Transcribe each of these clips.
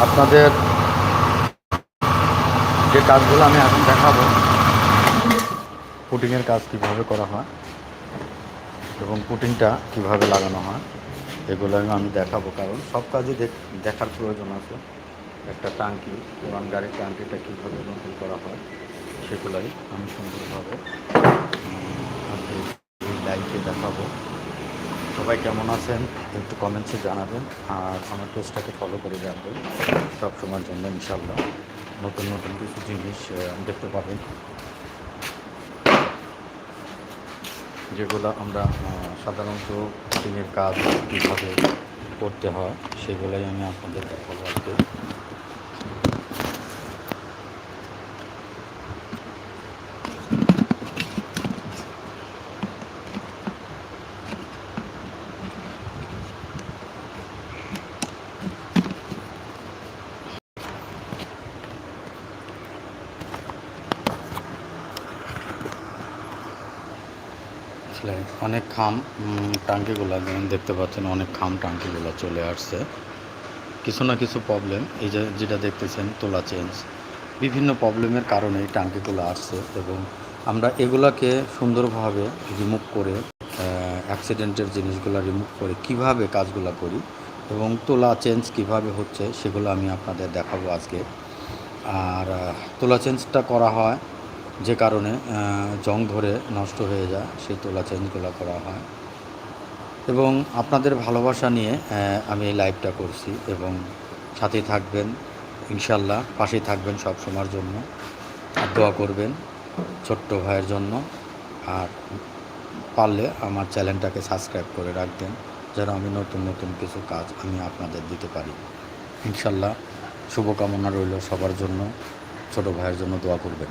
আপনাদের যে কাজগুলো আমি এখন দেখাবো, পুটিংয়ের কাজ কীভাবে করা হয় এবং পুটিংটা কীভাবে লাগানো হয়, এগুলো আমি আমি দেখাবো। কারণ সব কাজই দেখ- দেখার প্রয়োজন আছে। একটা টাঙ্কি, পুরান গাড়ির টাঙ্কিটা কীভাবে নতুন করা হয়, সেগুলোই আমি সুন্দরভাবে লাইভে দেখাবো। সবাই কেমন আছেন, একটু কমেন্টসে জানাবেন আর আমার পেজটাকে ফলো করে রাখবেন। সব সময়ের জন্য ইনশাল্লাহ নতুন নতুন কিছু জিনিস দেখতে পাবেন। যেগুলো আমরা সাধারণত দিনের কাজ কীভাবে করতে হয়, সেগুলোই আমি আপনাদের আজকে। আসলে অনেক খাম টাঙ্কিগুলো দেখতে পাচ্ছেন, অনেক খাম টাঙ্কিগুলো চলে আসছে। কিছু না কিছু প্রবলেম এই যে, যেটা দেখতেছেন, তোলা চেঞ্জ বিভিন্ন প্রবলেমের কারণে এই টাঙ্কিগুলো আসছে এবং আমরা এগুলাকে সুন্দরভাবে রিমুভ করে অ্যাক্সিডেন্টের জিনিসগুলো রিমুভ করে কীভাবে কাজগুলো করি এবং তোলা চেঞ্জ কীভাবে হচ্ছে, সেগুলো আমি আপনাদের দেখাবো আজকে। আর তোলা চেঞ্জটা করা হয় যে কারণে জং ধরে নষ্ট হয়ে যায়, সেই তোলা চেঞ্জগুলো করা হয়। এবং আপনাদের ভালোবাসা নিয়ে আমি এই লাইভটা করছি এবং সাথে থাকবেন, ইনশাল্লাহ পাশে থাকবেন সব সময়ের জন্য। আর দোয়া করবেন ছোট্ট ভাইয়ের জন্য। আর পারলে আমার চ্যানেলটাকে সাবস্ক্রাইব করে রাখবেন, যেন আমি নতুন নতুন কিছু কাজ আমি আপনাদের দিতে পারি। ইনশাল্লাহ শুভকামনা রইল সবার জন্য, ছোট ভাইয়ের জন্য দোয়া করবেন।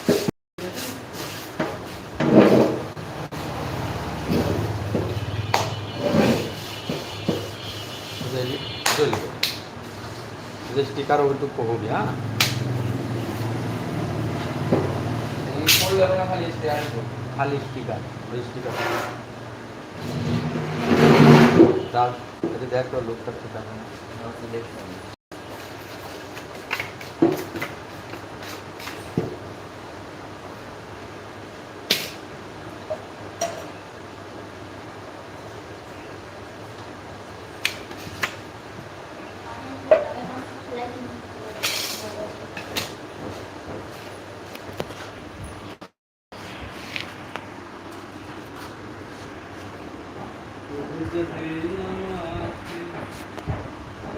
Jadi stiker untuk pohon ya. এই পড়লে আমরা খালি স্টেয়ার করব খালি স্টিকার ওই স্টিকার তার যদি দেখো লোকটা ঠিক আছে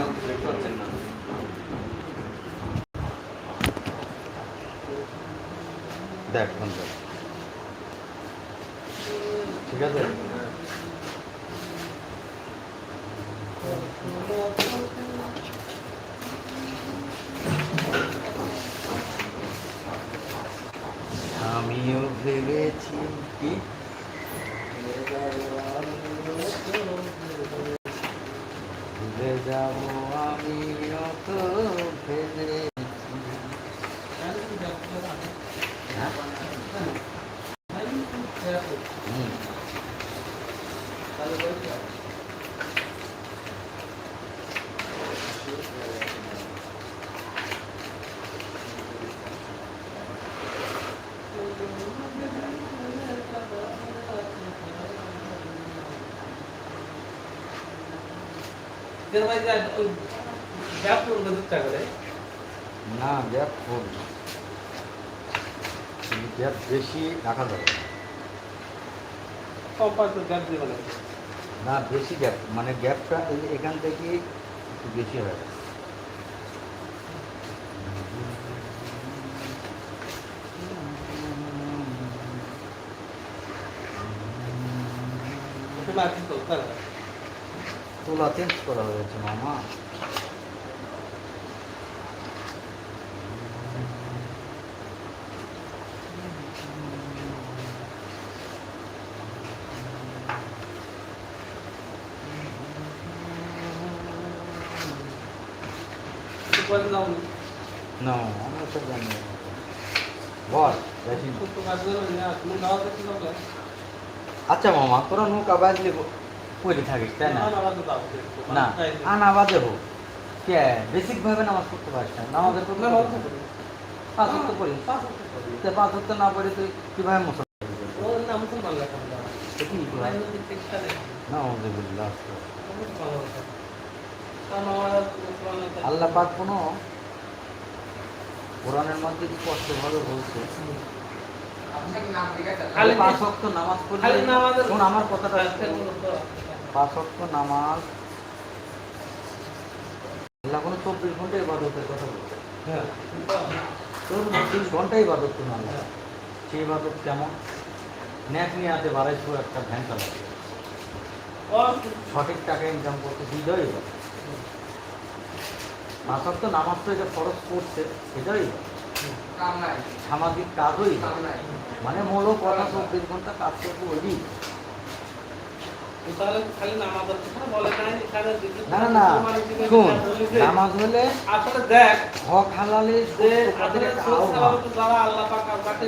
দেখতে পাচ্ছেন না আমিও ভেবেছি কি? যাব আমি অত ভেবেছি হ্যাঁ? হুম। যেন ভাই যে ওই গ্যাপ করবে দুধটা করে না গ্যাপ ফুল গ্যাপ বেশি রাখা যাবে। না। গ্যাপ দিয়ে না বেশি গ্যাপ মানে গ্যাপটা এখান থেকে একটু বেশি হয়ে গেছে করতে তোলা চেঞ্জ করা হয়েছে মামা। করে না। তুমি নাও দেখতে পারলে আচ্ছা মামা তোরা নৌকা বাজলে পড়ে থাকিস তাই না? না না বাদ আনা বাজে হোক। কে? বেসিক ভাবে নামাজ পড়তে পারিস না। নামাজের থাকে পাঁচ ওয়াক্ত পড়ি। পাঁচ ওয়াক্ত না পড়ে তুই কীভাবে মুসলমান আল্লাহ পাক কোনো কোরআনের মধ্যে স্পষ্টভাবে বলছে? নামাজ পড়লে শোন আমার কথাটা একটা শোন। গুলো তো পাঁচ ওয়াক্ত নামাজ। আল্লাহ কোনো চব্বিশ ঘণ্টা ইবাদতের কথা বলছে। হ্যাঁ। চব্বিশ ঘণ্টা ইবাদত কোনো আল্লাহ। সেই ইবাদত কেমন? ন্যাক নিয়ে হাতে বাড়াইছো একটা ভ্যান চালাচ্ছে সঠিক টাকা ইনকাম করতে বিজয়ী পাঁচ ওয়াক্ত নামাজ তো এটা খরচ করছে সেটাই সামাজিক কাজই। মানে মূল কথা চব্বিশ ঘণ্টা কাজ করব ওই না? না না নামাজ হলে আসলে দেখ হক হালালে